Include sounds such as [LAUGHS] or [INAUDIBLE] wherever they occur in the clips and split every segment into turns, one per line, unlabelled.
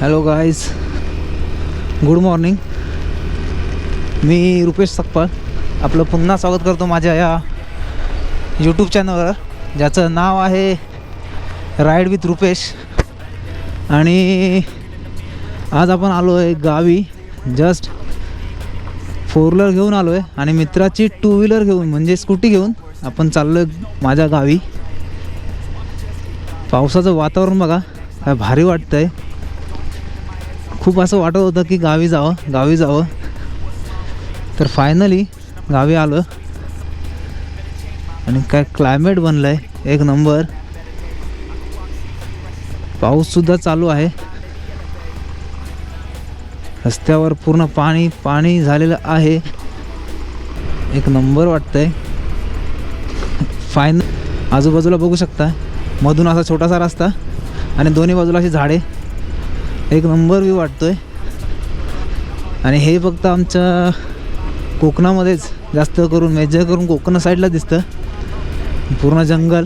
Hello guys good morning मी रुपेश सकपाळ. आपलं पुन्हा स्वागत करतो माझ्या या यूट्यूब चॅनलवर ज्याचं नाव आहे राईड विथ रुपेश आणि आज आपण आलो आहे गावी. जस्ट फोर व्हीलर घेऊन आलो आहे आणि मित्राची टू व्हीलर घेऊन म्हणजे स्कूटी घेऊन आपण चाललो आहे माझ्या गावी. पावसाचं वातावरण बघा. काय भारी वाटतं आहे खूप असं वाटत होतं की गावी जावं गावी जावं. तर फायनली गावी आलो. आणि काय क्लायमेट बनलं आहे एक नंबर पाऊससुद्धा चालू आहे. रस्त्यावर पूर्ण पाणी पाणी झालेलं आहे. एक नंबर वाटतंय. फायन आजूबाजूला बघू शकता. मधून असा छोटासा रस्ता आणि दोन्ही बाजूला अशी झाडे. एक नंबर व्ह्यू वाटतोय. आणि हे फक्त आमच्या कोकणामध्येच जास्त करून मेजर करून कोकण साईडला दिसतं. पूर्ण जंगल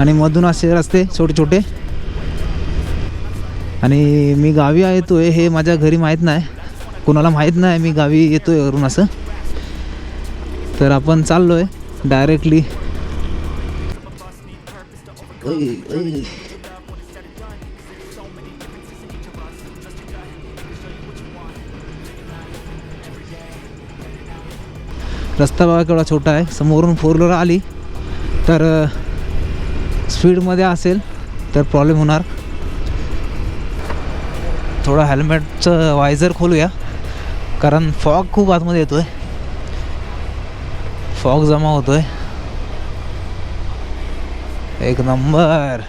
आणि मधून असे रस्ते छोटे छोटे आणि मी गावी येतो आहे हे माझ्या घरी माहीत नाही. कोणाला माहीत नाही मी गावी येतो आहे वरून असं. तर आपण चाललो आहे डायरेक्टली रस्ता बघा केवढा छोटा आहे. समोरून फोर व्हीलर आली. तर स्पीडमध्ये असेल तर प्रॉब्लेम होणार. थोडं हेल्मेटचं वायझर खोलूया. कारण फॉग खूप आतमध्ये येतो आहे फॉग जमा होतो आहे एक नंबर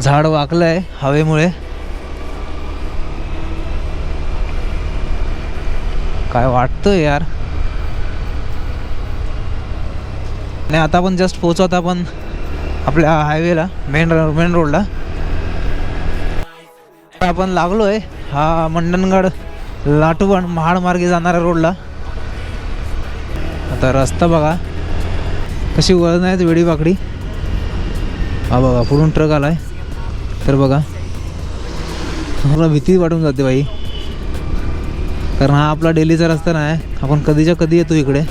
झाड वाकलं आहे हवेमुळे. काय वाटतं यार? नाही आता आपण जस्ट पोहोचवत आपण आपल्या हायवेला मेन मेन रोडला आपण लागलो आहे हा मंडणगड लाटवण महाडमार्गे जाणाऱ्या रोडला आता रस्ता बघा. कशी वळण आहेत वेडी वाकडी हा बघा पुढून ट्रक आलाय. तर बघा. मला भीती वाटून जाते बाई. कारण हा आपला डेलीचा रस्ता नाही. आपण कधीच्या कधी येतो इकडे?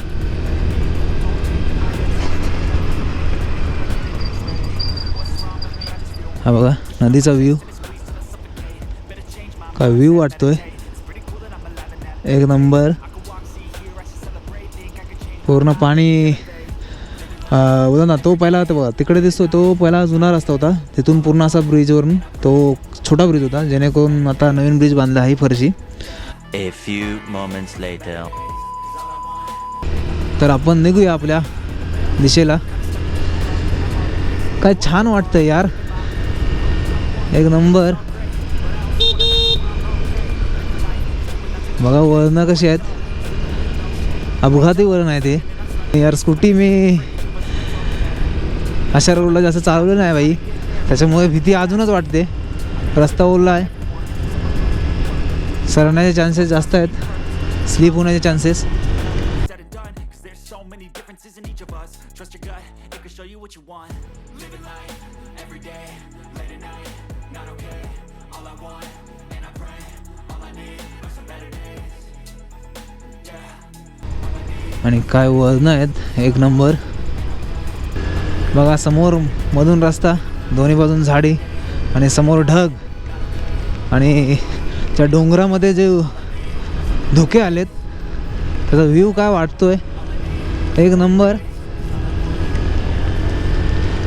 हा बघा नदीचा व्ह्यू काय व्ह्यू वाटतोय? एक नंबर पूर्ण पाणी बघा ना तो पहिला तो बघा तिकडे दिसतोय तो पहिला जुना रस्ता होता. तिथून पूर्ण असा ब्रिजवरून तो छोटा ब्रिज होता जेणेकरून आता नवीन ब्रिज बांधला आहे फरशी. तर आपण निघूया आपल्या दिशेला. काय छान वाटतं यार. एक नंबर. बघा वळणं कशी आहेत. अपघाती वळण आहे ते. यार स्कूटी मी अशा रोडला जास्त चालवलं नाही बाई. त्याच्यामुळे भीती अजूनच वाटते. रस्ता ओला आहे. सरण्याचे चान्सेस जास्त आहेत. स्लीप होण्याचे चान्सेस आणि काय वजन आहेत? एक नंबर. बघा समोर मधून रस्ता दोन्ही बाजून झाडी आणि समोर ढग. आणि त्या डोंगरामध्ये जे धुके आलेत त्याचा व्ह्यू काय वाटतोय? एक नंबर.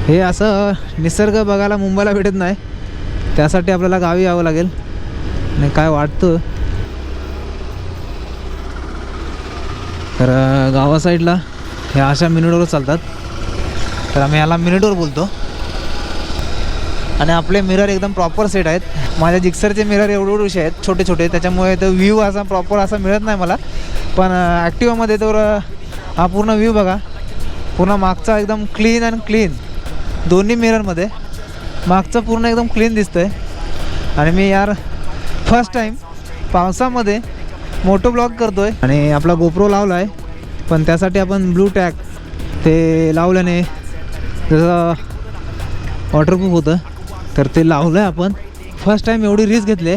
हे असं निसर्ग बघायला मुंबईला भेटत नाही. त्यासाठी आपल्याला गावी यावं लागेल. आणि काय वाटतं? तर गावा साईडला ह्या अशा मिनिटवर चालतात. तर आम्ही याला मिनिटवर बोलतो. आणि आपले मिरर एकदम प्रॉपर सेट आहेत. माझ्या जिक्सरचे मिरर एवढे एवढे आहेत छोटे छोटे त्याच्यामुळे तो व्ह्यू असा प्रॉपर असा मिळत नाही मला. पण ॲक्टिवामध्ये तर हा पूर्ण व्ह्यू बघा. पूर्ण मागचा एकदम क्लीन अँड क्लीन दोन्ही मिररमध्ये मागचं पूर्ण एकदम क्लीन दिसतं आहे आणि मी यार फर्स्ट टाईम पावसामध्ये मोटो ब्लॉग करतोय. आणि आपला गोप्रो लावला आहे पण त्यासाठी आपण ब्लू टॅग ते लावल्याने जसं वॉटरप्रूफ होतं तर ते लावलं आहे आपण. फर्स्ट टाईम एवढी रिस्क घेतली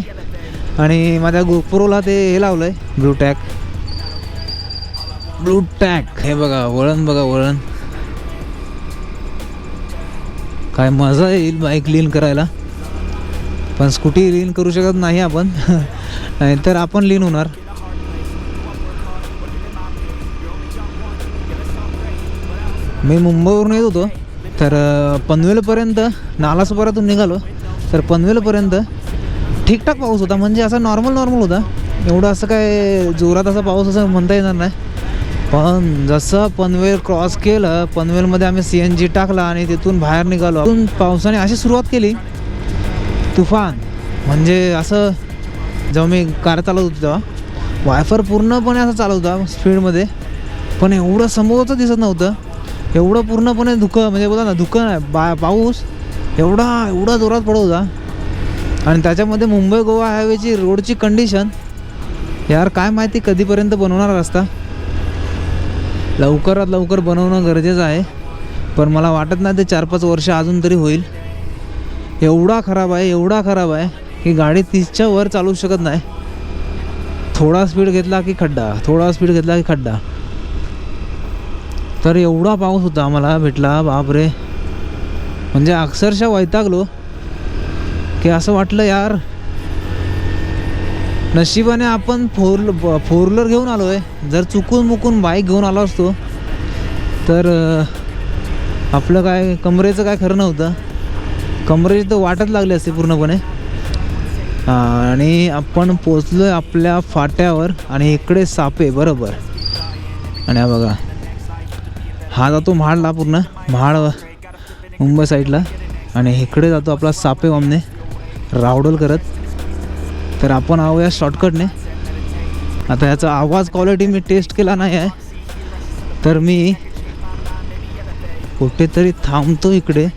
आणि माझ्या गोप्रोला ते हे लावलं आहे ब्लू टॅक ब्लू टॅक हे बघा वळण बघा वळण. काय मजा येईल बाईक लीन करायला. पण स्कूटी लीन करू शकत नाही आपण. [LAUGHS] नाहीतर आपण लीन होणार. मी मुंबईवरून येत होतो. तर पनवेलपर्यंत नालासोपारातून निघालो. तर पनवेलपर्यंत ठीकठाक पाऊस होता. म्हणजे असा नॉर्मल नॉर्मल होता. एवढं असं काय जोरात असा पाऊस असं म्हणता येणार नाही. पण जसं पनवेल क्रॉस केलं पनवेलमध्ये आम्ही सी एन जी टाकला आणि तिथून बाहेर निघालो. अजून पावसाने अशी सुरुवात केली. तुफान. म्हणजे असं जेव्हा मी कार चालवत होतो तेव्हा. वायफर पूर्णपणे असं चालवता होता स्पीडमध्ये पण एवढं समोरचं दिसत नव्हतं. एवढं पूर्णपणे धुकं म्हणजे बोला ना धुकं नाही बा पाऊस एवढा एवढा जोरात पडत होता. आणि त्याच्यामध्ये मुंबई गोवा हायवेची रोडची कंडिशन यार काय माहिती कधीपर्यंत बनवणार रस्ता. लवकरात लवकर बनवणं गरजेचं आहे पण मला वाटत नाही ते चार पाच वर्ष अजून तरी होईल. एवढा खराब आहे एवढा खराब आहे की गाडी तीसच्या वर चालू शकत नाही. थोडा स्पीड घेतला की खड्डा थोडा स्पीड घेतला की खड्डा. तर एवढा पाऊस होता आम्हाला भेटला बापरे. म्हणजे अक्षरशः वैतागलो की असं वाटलं यार. नशिबाने आपण फोर फोर व्हीलर घेऊन आलो आहे जर चुकून मुकून बाईक घेऊन आलो असतो तर आपलं काय कमरेचं काय खरं नव्हतं. कमरेची तर वाटच लागली असते पूर्णपणे. आणि आपण पोचलो आहे आपल्या फाट्यावर आणि इकडे सापे बरोबर. आणि हा बघा. हा जातो महाडला पूर्ण. महाड मुंबई साईडला. आणि इकडे जातो आपला सापे वामने. रावडोल करत. तर आपण आहोया शॉर्टकटने आता याचा आवाज क्वालिटी मी टेस्ट केला नाही आहे तर मी कुठेतरी थांबतो इकडे.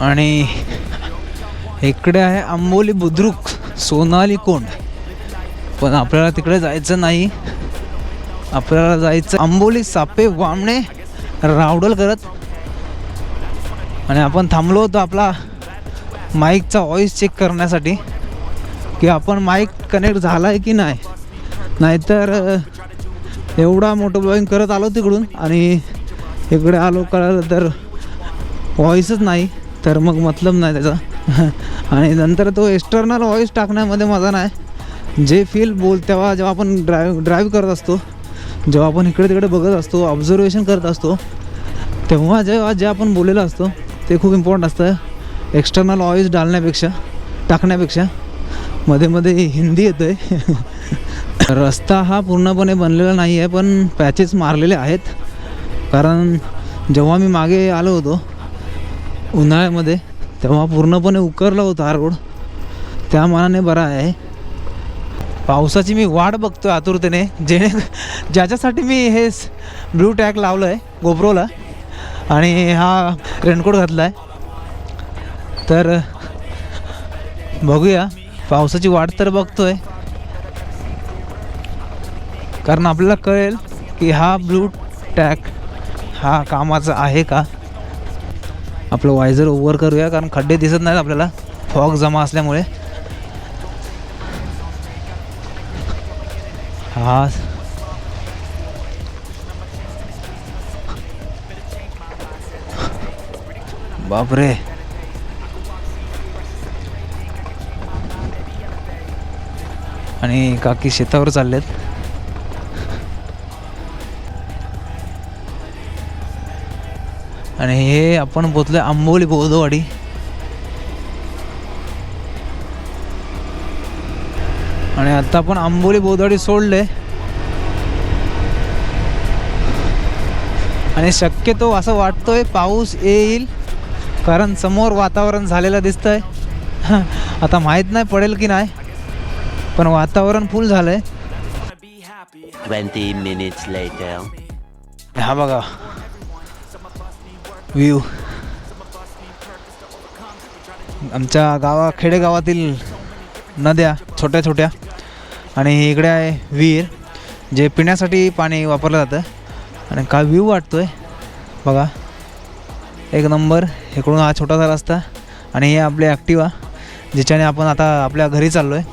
आणि इकडे आहे आंबोली बुद्रुक सोनाली कोंड. पण आपल्याला तिकडे जायचं नाही. आपल्याला जायचं आंबोली सापे वामणे रावडल करत. आणि आपण थांबलो होतो आपला माईकचा व्हॉईस चेक करण्यासाठी की आपण माईक कनेक्ट झाला आहे की नाही. नाहीतर एवढा मोठं ब्लॉगिंग करत आलो तिकडून आणि इकडे आलो कळलं तर व्हॉईसच नाही. तर मग मतलब नाही त्याचा. [LAUGHS] आणि नंतर तो एक्स्टर्नल व्हॉईस टाकण्यामध्ये मजा नाही. जे फील बोल तेव्हा जेव्हा आपण ड्राईव्ह ड्राईव्ह करत असतो जेव्हा आपण इकडे तिकडे बघत असतो ऑब्झर्वेशन करत असतो तेव्हा जेव्हा जे आपण बोललेलं असतो ते खूप इम्पॉर्टंट असतं. एक्स्टर्नल व्हॉईस डालण्यापेक्षा टाकण्यापेक्षा मध्ये मध्ये हिंदी येतं आहे [LAUGHS] रस्ता हा पूर्णपणे बनलेला नाही आहे पण पॅचेस मारलेले आहेत. कारण जेव्हा मी मागे आलो होतो उन्हाळ्यामध्ये तेव्हा पूर्णपणे उकरला होता हा रोड. त्या मानाने बरा आहे. पावसाची मी वाट बघतो आतुरतेने. जेणे ज्याच्यासाठी मी हे ब्लू टॅग लावलं आहे गोप्रोला आणि हा रेनकोट घातला आहे तर बघूया. पावसाची वाट तर बघतोय. कारण आपल्याला कळेल की हा ब्लू टॅग हा कामाचा आहे का? आपलं वायझर ओव्हर करूया कारण खड्डे दिसत नाहीत आपल्याला. फॉग जमा असल्यामुळे. हा. बापरे. आणि काकी शेतावर चाललेत. आणि हे आपण पोचलोय आंबोली बौद्धवाडी आणि आता आपण आंबोली बौद्धवाडी सोडले आणि शक्यतो असं वाटतोय पाऊस येईल कारण समोर वातावरण झालेलं दिसतंय. [LAUGHS] आता माहीत नाही पडेल की नाही पण वातावरण फुल झालंय.
Be happy
20 minutes later.
हा बघा. व्ह्यू आमच्या गावा खेडेगावातील नद्या छोट्या छोट्या आणि इकडे आहे विहीर जे पिण्यासाठी पाणी वापरलं जातं. आणि काय व्ह्यू वाटतोय? बघा. एक नंबर इकडून हा छोटासा रस्ता आणि हे आपले ॲक्टिवा ज्याच्याने आपण आता आपल्या घरी चाललो आहे.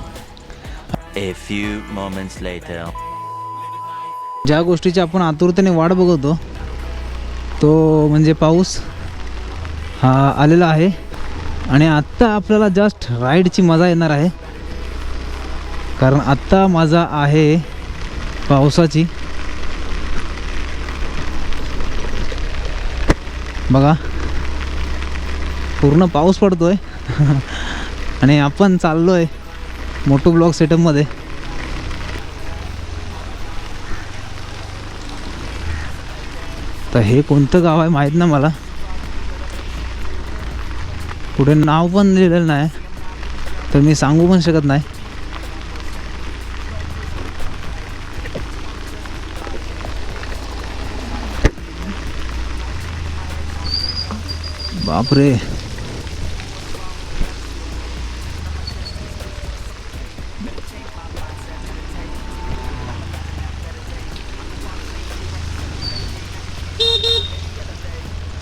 ज्या गोष्टीची आपण आतुरतेने वाट बघतो तो म्हणजे पाऊस हा आलेला आहे आणि आत्ता आपल्याला जस्ट राईडची मजा येणार आहे. कारण आत्ता मजा आहे पावसाची. बघा. पूर्ण पाऊस पडतोय. [LAUGHS] आणि आपण चाललोय मोटो ब्लॉक सेटअपमध्ये तर हे कोणतं गाव आहे माहीत नाही मला. कुठे नाव पण लिहिलेलं नाही. तर मी सांगू पण शकत नाही. बापरे.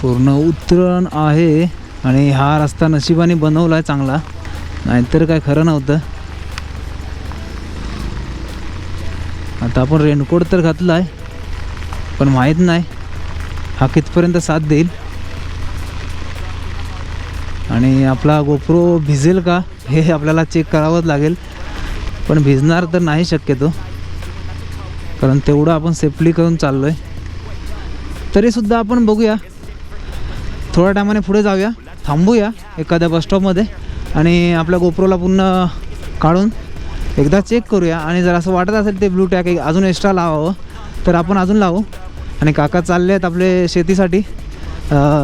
पूर्ण उतरण आहे आणि हा रस्ता नशिबाने बनवला आहे चांगला. नाहीतर काय खरं नव्हतं. आता आपण रेनकोट तर घातला आहे पण माहीत नाही हा कितपर्यंत साथ देईल. आणि आपला गोप्रो भिजेल का हे आपल्याला चेक करावंच लागेल. पण भिजणार तर नाही शक्यतो. कारण तेवढं आपण सेफली करून चाललो आहे तरीसुद्धा आपण बघूया. थोड्या टायमाने पुढे जाऊया. थांबूया एखाद्या बसस्टॉपमध्ये आणि आपल्या गोप्रोला पुन्हा काढून एकदा चेक करूया. आणि जर असं वाटत असेल ते ब्लू टॅक अजून एक्स्ट्रा लावावं तर आपण अजून लावू. आणि काका चालले आहेत आपले शेतीसाठी.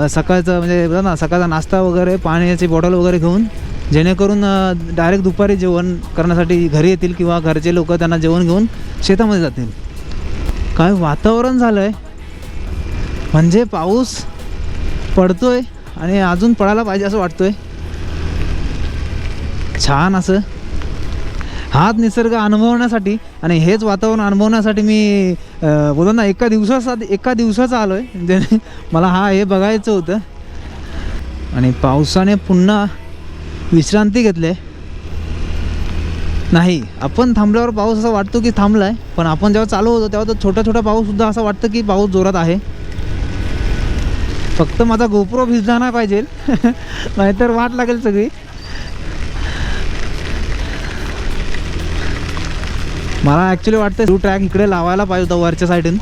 सकाळचं म्हणजे बघा ना सकाळचा नाश्ता वगैरे पाण्याची बॉटल वगैरे घेऊन जेणेकरून डायरेक्ट दुपारी जेवण करण्यासाठी घरी येतील किंवा घरचे लोक त्यांना जेवण घेऊन शेतामध्ये जातील. काय वातावरण झालं आहे म्हणजे पाऊस पडतोय आणि अजून पडायला पाहिजे असं वाटतोय. छान असं. हाच निसर्ग अनुभवण्यासाठी आणि हेच वातावरण अनुभवण्यासाठी मी बोला ना एका दिवसाचा एका दिवसाचा आलो आहे ज्याने मला हा हे बघायचं होतं. आणि पावसाने पुन्हा विश्रांती घेतली नाही आपण थांबल्यावर पाऊस असा वाटतो की थांबला आहे पण आपण जेव्हा चालू होतो तेव्हा तो छोटा छोटा पाऊससुद्धा असा वाटतं की पाऊस जोरात आहे. फक्त माझा गोप्रो भिजला नाही पाहिजे. [LAUGHS] नाहीतर वाट लागेल सगळी. मला ॲक्च्युली वाटतं टू ट्रॅक इकडे लावायला पाहिजे होता वरच्या साईडून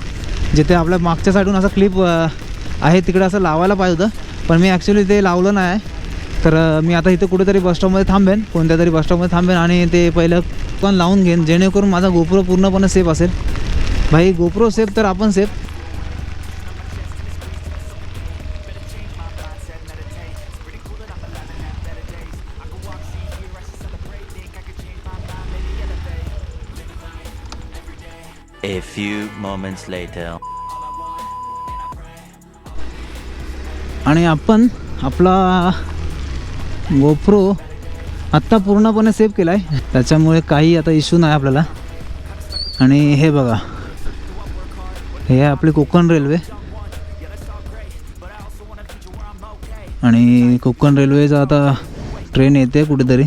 जिथे आपल्या मागच्या साईडून असं क्लिप आहे तिकडे असं लावायला पाहिजे होतं. पण मी ॲक्च्युली ते लावलं नाही. तर मी आता इथे कुठेतरी बसस्टॉपमध्ये थांबेन कोणत्या तरी बसस्टॉपमध्ये थांबेन आणि ते पहिलं पण लावून घेईन जेणेकरून माझा गोप्रो पूर्णपणे सेफ असेल. भाई गोप्रो सेफ तर आपण सेफ
moments later.
आणि आपण आपला गोप्रो आत्ता पूर्णपणे सेव्ह केला आहे त्याच्यामुळे काही आता इश्यू नाही आपल्याला. आणि हे बघा. हे आहे आपली कोकण रेल्वे आणि कोकण रेल्वेचा आता ट्रेन येते कुठेतरी.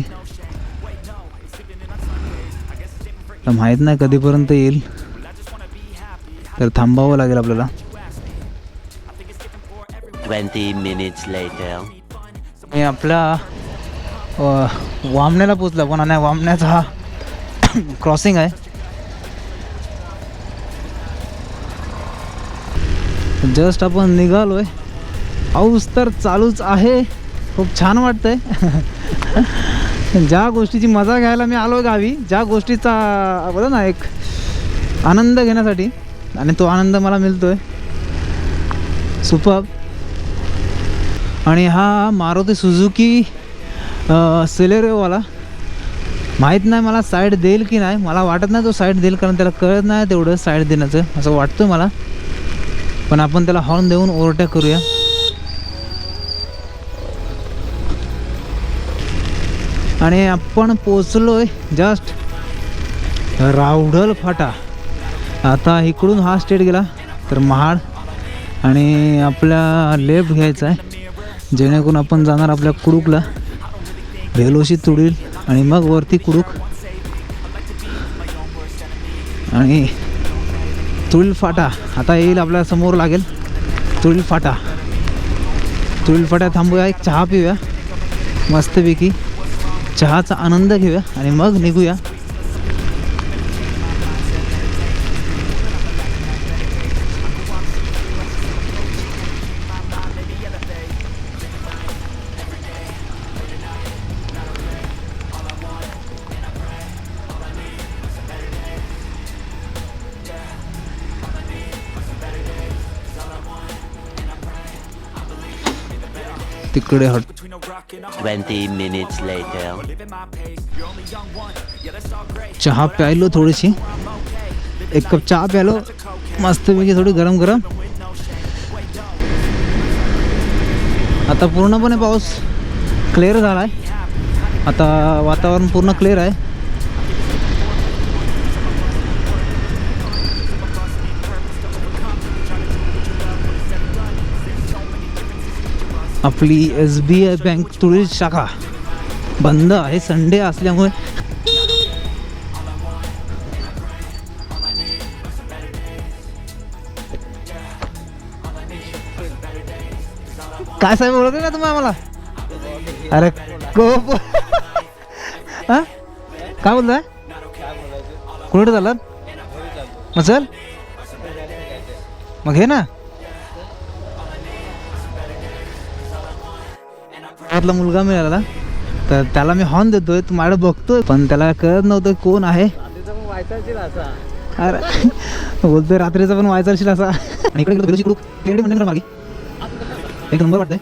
तर माहीत नाही कधीपर्यंत येईल. तर थांबावं लागेल आपल्याला.
20 minutes later.
मी आपल्या अ, वामण्याला पोचलो पण आणि वामण्याचा हा क्रॉसिंग आहे. जस्ट आपण निघालो आहे पाऊस तर चालूच आहे. खूप छान वाटतंय. ज्या गोष्टीची मजा घ्यायला मी आलो गावी ज्या गोष्टीचा बघा ना एक आनंद घेण्यासाठी. आणि तो आनंद मला मिळतोय. सुपर. आणि हा मारुती सुझुकी सेलेरिओवाला माहीत नाही मला साईड देईल की नाही. मला वाटत नाही तो साईड देईल कारण त्याला कळत नाही तेवढं साईड देण्याचं. असं वाटतं मला. पण आपण त्याला हॉर्न देऊन ओव्हरटेक करूया. आणि आपण पोचलोय जस्ट रावडल फाटा. आता इकडून हा स्टेट गेला तर महाड आणि आपल्या लेफ्ट घ्यायचा आहे. जेणेकरून आपण जाणार आपल्या कुडूकला. रेलोशी तुडील आणि मग वरती कुडूक. आणि तुळील फाटा आता येईल आपल्यासमोर लागेल. तुळील फाटा. तुळील फाटा थांबूया एक चहा पिऊया. मस्तपैकी चहाचा आनंद घेऊया आणि मग निघूया.
All great.
चहा प्यायलो थोडीशी. एक कप चहा प्यायलो. मस्तपैकी थोडी गरम गरम. आता पूर्णपणे पाऊस क्लिअर झाला आहे आता वातावरण पूर्ण क्लिअर आहे. आपली एस बी आय बँक तुळी शाखा बंद आहे संडे असल्यामुळे. काय साहेब ओळखले ना तुम्ही आम्हाला? अरे को हा? काय बोलताय? कुठे झालं मग चल. मग हे ना गावातला मुलगा मिळाला. तर त्याला मी हॉर्न देतोय तू माझ्या बघतोय. पण त्याला कळत नव्हतं कोण आहे. अरे बोलतोय रात्रीचा पण वायचारशील असा. इकडे मागे एक नंबर वाटतंय.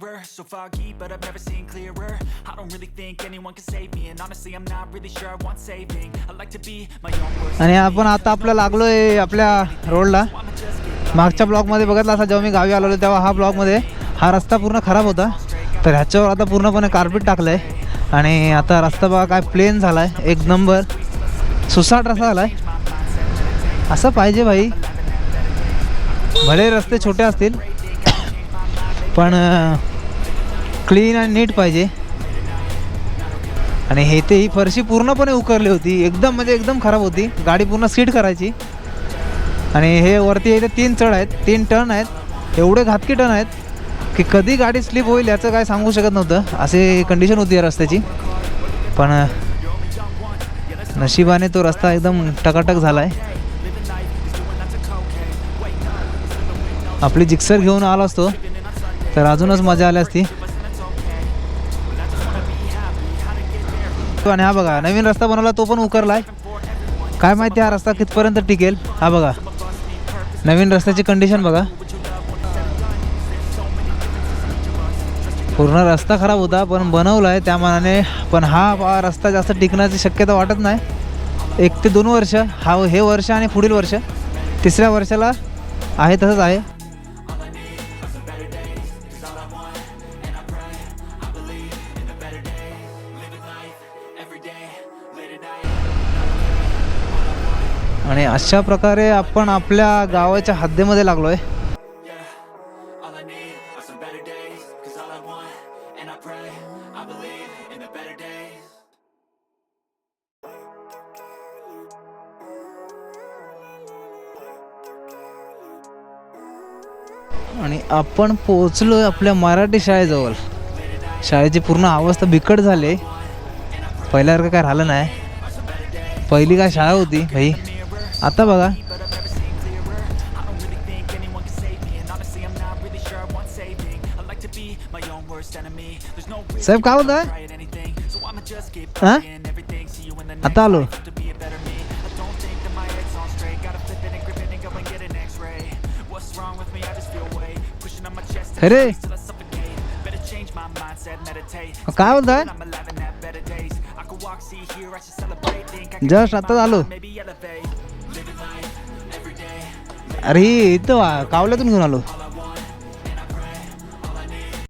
Mirror, so foggy, but I've never seen clearer. I don't really think anyone can save me, and honestly, I'm not really sure I want saving. I like to be my own worst.
आणि आपण आता आपलं लागलोय आपल्या रोडला मागच्या ब्लॉकमध्ये बघितलं असा जेव्हा मी गावी आलेलो तेव्हा हा ब्लॉकमध्ये हा रस्ता पूर्ण खराब होता. तर ह्याच्यावर आता पूर्णपणे कार्पेट टाकलं आहे आणि आता रस्ता बघा काय प्लेन झाला आहे एक नंबर सुसाट रस्ता झाला आहे असं पाहिजे भाई. भले रस्ते छोटे असतील पण क्लीन आणि नीट पाहिजे. आणि हे ते ही फरशी पूर्णपणे उकरली होती. एकदम म्हणजे एकदम खराब होती. गाडी पूर्ण सीट करायची. आणि हे वरती इथे तीन चढ आहेत. तीन टर्न आहेत. एवढे घातकी टर्न आहेत की कधी गाडी स्लिप होईल याचं काय सांगू शकत नव्हतं. असे कंडिशन होती या रस्त्याची. पण नशिबाने तो रस्ता एकदम टकाटक झाला आहे आपली जिक्सर घेऊन आलो असतो. तर अजूनच मजा आली असती. आणि हा बघा नवीन रस्ता बनवला तो पण उकरलाय. काय माहिती हा रस्ता कितपर्यंत टिकेल? हा बघा. नवीन रस्त्याची कंडिशन बघा. पूर्ण रस्ता खराब होता पण बनवला आहे त्या मानाने पण हा रस्ता जास्त टिकण्याची शक्यता वाटत नाही. एक ते दोन वर्ष हा हे वर्ष आणि पुढील वर्ष. तिसऱ्या वर्षाला आहे तसंच आहे. आणि अशा प्रकारे आपण आपल्या गावाच्या हद्दीमध्ये लागलोय.
आहे
आणि आपण पोचलोय आपल्या मराठी शाळेजवळ. शाळेची पूर्ण अवस्था बिकट झाली. पहिल्यासारखं काय राहिलं नाही. पहिली काय शाळा होती भाई? आता बघा
I don't really think anyone can save me, and honestly, I'm not really sure I want saving. I like to be my own worst enemy. There's no reason
साहेब काय बोलताय
to try at anything, so I'ma just keep
हा?
trying everything. See you in the
आता
next
आलो
life to be a better me. I don't think that my head's on straight. Gotta flip it and grip it and go and get an X-ray. What's wrong with me? I just feel weight pushing on my chest
अरे
till I suffocate. Better change my mindset, meditate.
काय बोलताय
I'm alive and
अरे इथं वा- कावल्यातून घेऊन आलो.